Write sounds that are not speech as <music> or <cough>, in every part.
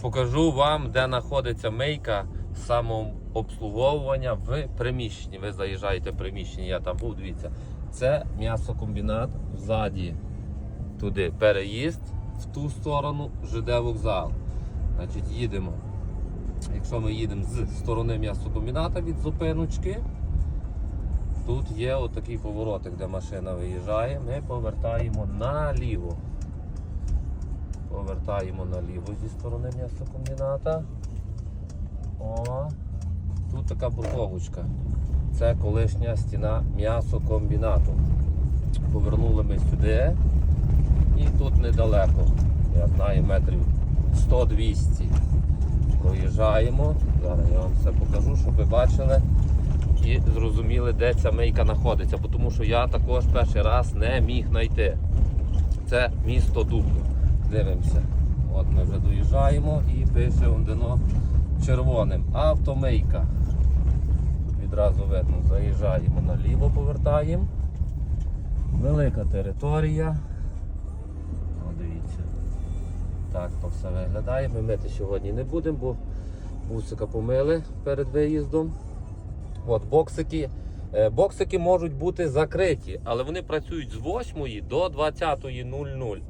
Покажу вам, де знаходиться мийка самообслуговування в приміщенні. Ви заїжджаєте в приміщення, я там був, дивіться. Це м'ясокомбінат ззаді туди переїзд, в ту сторону ЖД вокзал. Значить, їдемо. Якщо ми їдемо з сторони м'ясокомбіната від зупиночки, тут є отакий поворотик, де машина виїжджає. Ми повертаємо наліво. Повертаємо наліво зі сторони м'ясокомбіната. О, тут така бурковочка. Це колишня стіна м'ясокомбінату. Повернули ми сюди. І тут недалеко. Я знаю, метрів 100-200. Проїжджаємо. Зараз я вам все покажу, щоб ви бачили і зрозуміли, де ця мийка знаходиться. Тому що я також перший раз не міг знайти. Це місто Дубно. Дивимося. От ми вже доїжджаємо і пише ондино червоним. Автомийка. Відразу видно, заїжджаємо наліво, повертаємо. Велика територія. О, дивіться. Так то все виглядає. Ми мити сьогодні не будемо, бо бусика помили перед виїздом. От боксики. Е, Боксики можуть бути закриті, але вони працюють з 8 до 20.00.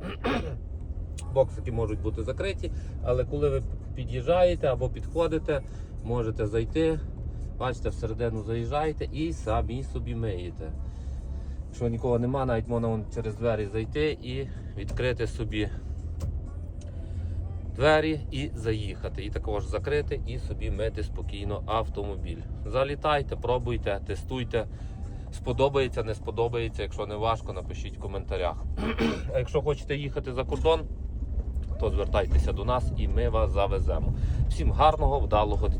Боксики можуть бути закриті, але коли ви під'їжджаєте або підходите, можете зайти, бачите, всередину заїжджаєте і самі собі миєте. Якщо нікого нема, навіть можна через двері зайти і відкрити собі двері і заїхати. І також закрити і собі мити спокійно автомобіль. Залітайте, пробуйте, тестуйте. Сподобається, не сподобається. Якщо не важко, напишіть в коментарях. <clears throat> А якщо хочете їхати за кордон, то звертайтеся до нас і ми вас завеземо. Всім гарного, вдалого дня!